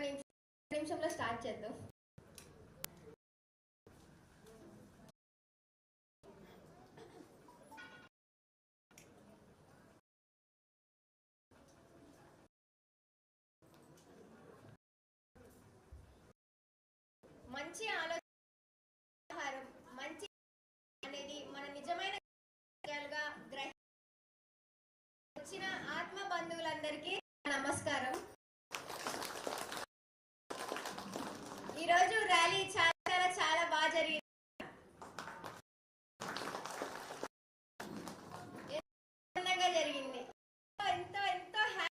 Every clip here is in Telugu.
నిమిషం నిమిషంలో స్టార్ట్ చేద్దాం. మంచి ఆలోచన మంచి అనేది మన నిజమైన విషయాలుగా గ్రహి వచ్చిన ఆత్మ బంధువులందరికీ నమస్కారం ఈరోజు ర్యాలీ చాలా చాలా చాలా బాగా జరిగింది ఎంతో ఆనందంగా జరిగింది ఎంతో ఎంతో హ్యాపీ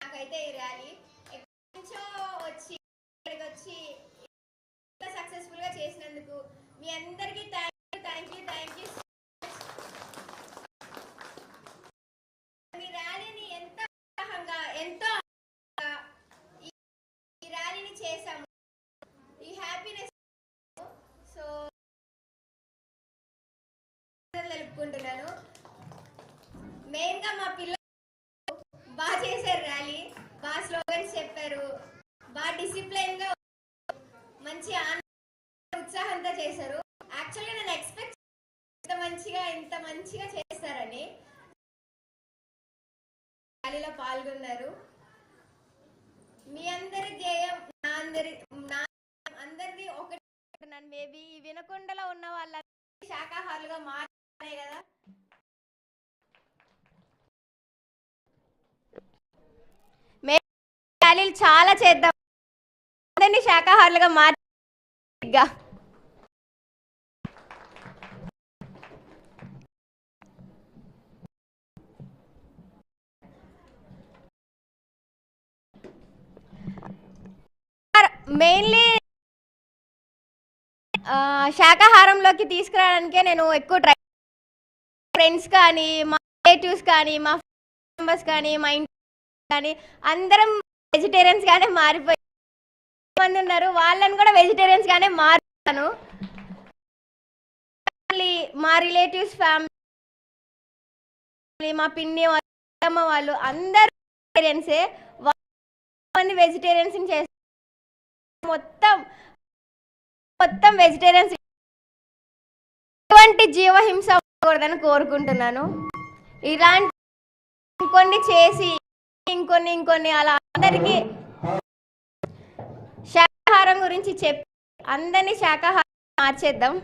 నాకైతే ఈ ర్యాలీ ఎక్కడి నుంచో వచ్చి ఇక్కడికి వచ్చి ఇంత సక్సెస్ఫుల్గా చేసినందుకు మీ అందరికీ thank you thank you thank you మీ ర్యాలీని ఎంత ఉత్సాహంగా ఎంతో ఈ ర్యాలీని చేశాము. ఈ హ్యాపీనెస్ సో తెలుపుకుంటున్నాను. మెయిన్గా మా పిల్లలు బాగా చేశారు ర్యాలీ బాగా స్లోగన్స్ చెప్పారు బాగా డిసిప్లైన్గా మంచి ఆనంద ఉత్సాహంతో చేశారు. యాక్చువల్గా నేను ఎక్స్పెక్ట్ ఇంత మంచిగా ఇంత మంచిగా చేస్తారని ర్యాలీలో పాల్గొన్నారు. మీ అందరి ధ్యేయం నా అందరి నా అందరిది ఒకటి. నన్ను మేబీ వినకొండలో ఉన్న వాళ్ళ శాకాహారులుగా మారే కదా. ర్యాలీలు చాలా చేద్దాం. అందరినీ శాకాహారులుగా మార్చిగా మెయిన్లీ శాకాహారంలోకి తీసుకురావడానికే నేను ఎక్కువ ట్రై ఫ్రెండ్స్ కానీ మా రిలేటివ్స్ కానీ మా మెంబర్స్ కానీ మా ఇంటి కానీ అందరం వెజిటేరియన్స్ గానే మారిపోయి మంది ఉన్నారు. వాళ్ళని కూడా వెజిటేరియన్స్ గానే మారుతాను. మా రిలేటివ్స్ ఫ్యామిలీ మా పిన్ని అత్తమ్మ వాళ్ళు అందరూ వెజిటేరియన్సే మంది వెజిటేరియన్స్ చేస్తారు మొత్తం మొత్తం వెజిటేరియన్స్ ఎటువంటి జీవహింస ఉండకూడదని కోరుకుంటున్నాను. ఇలాంటి ఇంకొన్ని చేసి ఇంకొన్ని ఇంకొన్ని అలా అందరికీ శాకాహారం గురించి చెప్పి అందరినీ శాకాహారం మార్చేద్దాం.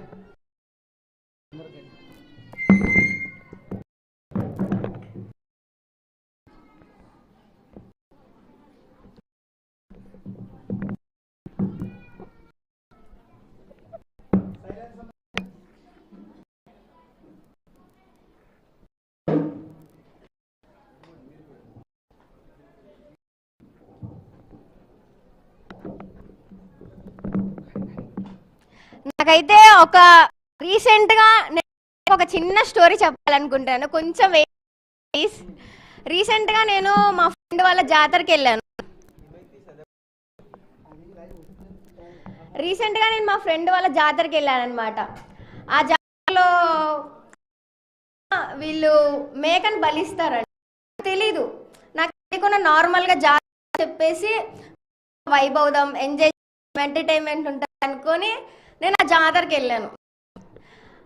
నాకైతే ఒక రీసెంట్గా నేను ఒక చిన్న స్టోరీ చెప్పాలనుకుంటాను. కొంచెం ప్లీజ్ రీసెంట్గా నేను మా ఫ్రెండ్ వాళ్ళ జాతరకి వెళ్ళాను. రీసెంట్గా నేను మా ఫ్రెండ్ వాళ్ళ జాతరకి వెళ్ళాను అనమాట ఆ జాతరలో వీళ్ళు మేకను బలిస్తారండి తెలీదు. నాకు తెలియకుండా నార్మల్గా జాతర చెప్పేసి వైభవదం ఎంజాయ్ ఎంటర్టైన్మెంట్ ఉంటుంది అనుకొని నేను ఆ జాతరకి వెళ్ళాను.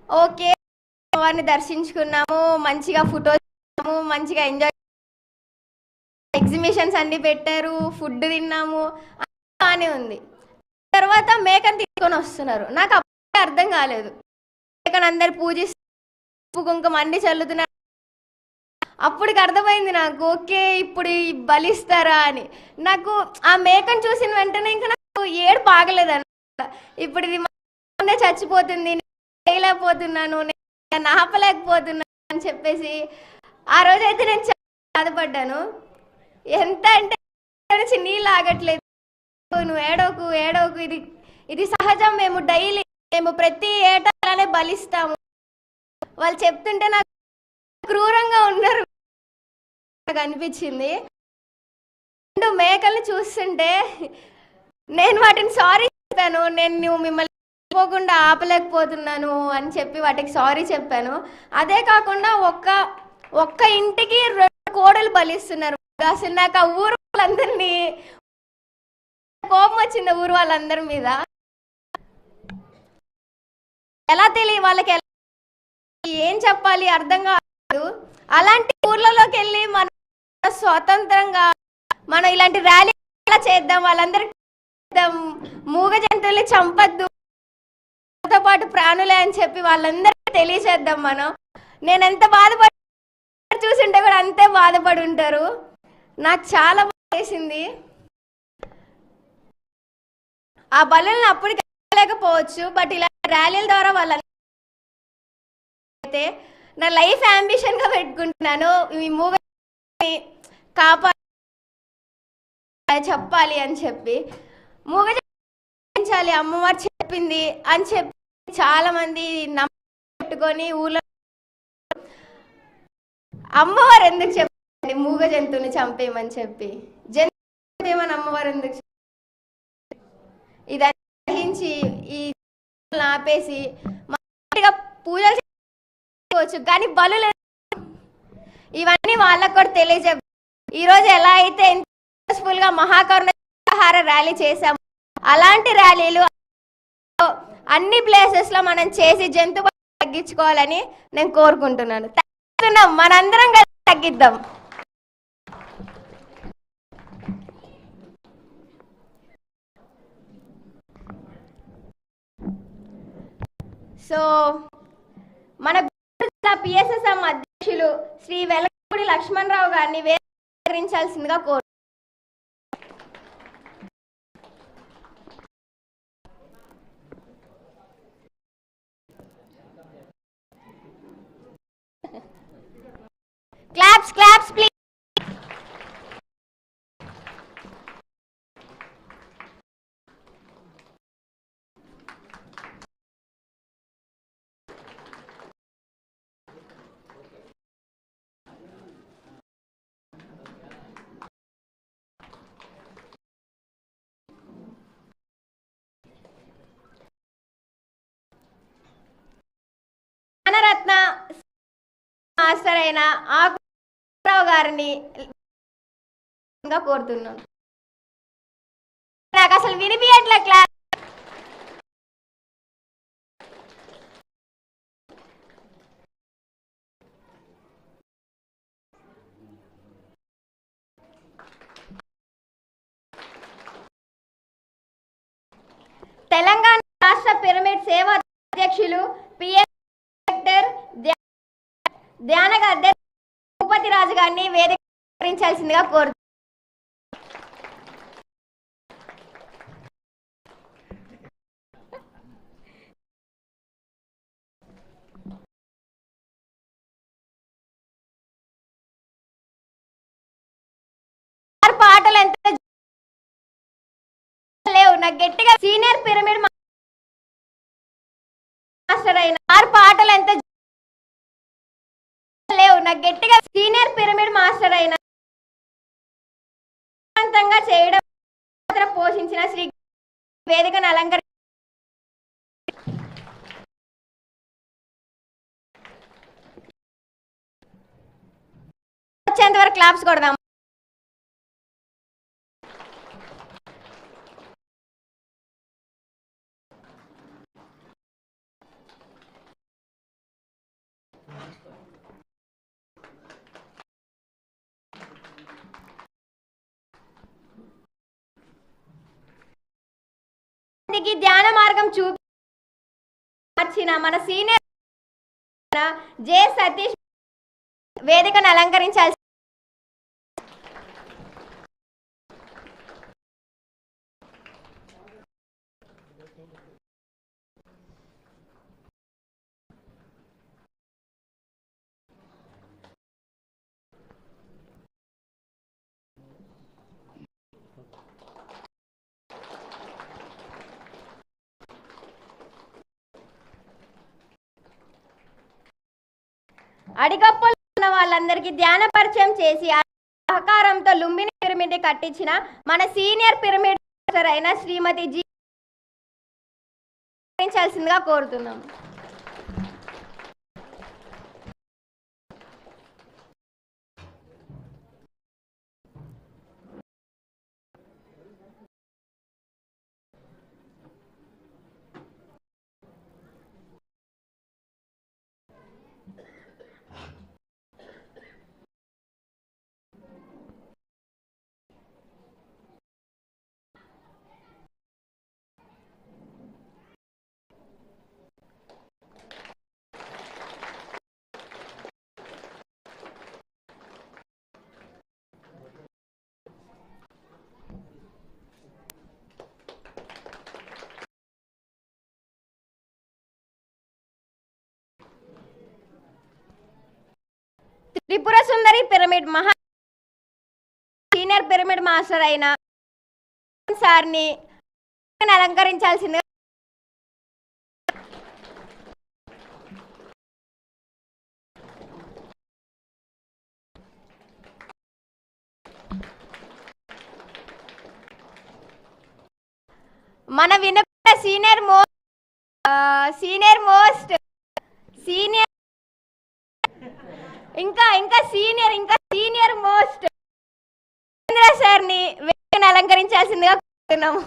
ఓకే వారిని దర్శించుకున్నాము మంచిగా ఫొటోస్ మంచిగా ఎంజాయ్ ఎగ్జిబిషన్స్ అన్ని పెట్టారు ఫుడ్ తిన్నాము బాగానే ఉంది. తర్వాత మేకను తీసుకొని వస్తున్నారు. నాకు అప్పుడే అర్థం కాలేదు. మేకను అందరు పూజిస్తూ కుంకుమ అన్ని చల్లుతున్నారు. అప్పటికి అర్థమైంది నాకు ఓకే ఇప్పుడు బలిస్తారా అని. నాకు ఆ మేకను చూసిన వెంటనే ఇంకా నాకు ఏడు బాగలేదన్నమాట ఇప్పుడు ఇది ముందే చచ్చిపోతుంది నేను చేయలేకపోతున్నాను నేను ఆపలేకపోతున్నాను అని చెప్పేసి ఆ రోజైతే నేను చాలా బాధపడ్డాను. ఎంత అంటే నుంచి నీళ్ళు ఆగట్లేదు. నువ్వు ఏడోకు ఏడోకు ఇది ఇది సహజం. మేము డైలీ మేము ప్రతి ఏటా అలానే బలిస్తాము. వాళ్ళు చెప్తుంటే నాకు క్రూరంగా ఉన్నారు. నాకు అనిపించింది. రెండు మేకల్ని చూస్తుంటే నేను వాటిని సారీ చెప్పాను. నేను మిమ్మల్ని పోకుండా ఆపలేకపోతున్నాను అని చెప్పి వాటికి సారీ చెప్పాను. అదే కాకుండా ఒక్క ఒక్క ఇంటికి రెండు కోడలు బలిస్తున్నారు. అసలు నాకు ఆ ఊరు వాళ్ళందరినీ కోపం వచ్చింది ఊరు వాళ్ళందరి మీద. ఎలా తెలియ వాళ్ళకి ఎలా ఏం చెప్పాలి అర్థం కాదు. అలాంటి ఊర్లలోకి వెళ్ళి మన స్వతంత్రంగా మనం ఇలాంటి ర్యాలీ ఎలా చేద్దాం? వాళ్ళందరికీ మూగ జంతువులు చంపద్దు. నాతో పాటు ప్రాణులే అని చెప్పి వాళ్ళందరికీ తెలియచేద్దాం మనం. నేను ఎంత బాధపడి చూసింటే కూడా అంతే బాధపడి ఉంటారు. నాకు చాలా బాధ వేసింది ఆ బలులను అప్పటికి లేకపోవచ్చు బట్ ఇలా ర్యాలీల ద్వారా వాళ్ళ అయితే నా లైఫ్ అంబిషన్గా పెట్టుకుంటున్నాను. ఈ మూవీ కాపా చెప్పాలి అని చెప్పి. మూగ పెంచాలి అమ్మవారు చెప్పింది అని చెప్పి చాలా మంది నమ్ముకొని ఊళ్ళో అమ్మవారు ఎందుకు చెప్పండి? మూగ జంతువుని చంపేయమని చెప్పి. జంతువు అమ్మవారు ఎందుకు ఇది ఇదని గ్రహించి ఈ జంతువులను ఆపేసి పూజలు చేసుకోవచ్చు కానీ బలు ఇవన్నీ వాళ్ళకు కూడా తెలియజెప్ ఈరోజు ఎలా అయితే సక్సెస్ఫుల్గా మహాకరుణ ర్యాలీ చేశాము అలాంటి ర్యాలీలు అన్ని ప్లేసెస్లో మనం చేసి జంతు తగ్గించుకోవాలని నేను కోరుకుంటున్నాను. తగ్గిస్తున్నాం మనందరం కలిసి తగ్గిద్దాం. సో మన పిఎస్ఎస్ఎం అధ్యక్షులు శ్రీ వెలగపూడి లక్ష్మణరావు గారిని వేరించాల్సిందిగా కోరు claps claps please Gnanaratna master అయిన ఆకురావు గారిని కోరుతున్నాను. నాకు అసలు వినిపించట్లే క్లాస్ తెలంగాణ భూపతి రాజు గారిని వేదికరించాల్సిందిగా కోరు పాటలు ఎంత లేవు. నాకు గట్టిగా సీనియర్ పిరమిడ్ మాస్టర్ అయిన ఆరు పాటలు ఎంత లేవు. నాకు గట్టిగా సీనియర్ పిరమిడ్ మాస్టర్ అయిన చేయడం పాత్ర పోషించిన శ్రీ వేదికను అలంకరి వచ్చేంత వరకు క్లాప్స్ కొడదాం. మందికి ధ్యాన మార్గం చూపి మార్చిన మన సీనియర్ జే సతీష్ వేదికను అలంకరించాల్సి అడిగప్పలు ఉన్న వాళ్ళందరికీ ధ్యాన పరిచయం చేసి సహకారంతో లుంబిని పిరమిడ్ కట్టించిన మన సీనియర్ పిరమిడ్ అయిన శ్రీమతి జీ కోరుతున్నాం. త్రిపుర సుందరి పిరమిడ్ మహా సీనియర్ పిరమిడ్ మాస్టర్ అయిన సార్ని అలంకరించాల్సిందిగా మన విన్న senior most senior most senior ఇంకా ఇంకా సీనియర్ ఇంకా సీనియర్ మోస్ట్ సార్ని వేదికను అలంకరించాల్సిందిగా కోరుతున్నాము.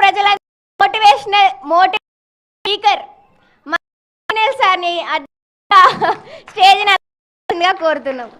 ప్రజల మోటివేషనల్ మోటివ్ అని స్టేజ్ కోరుతున్నాం.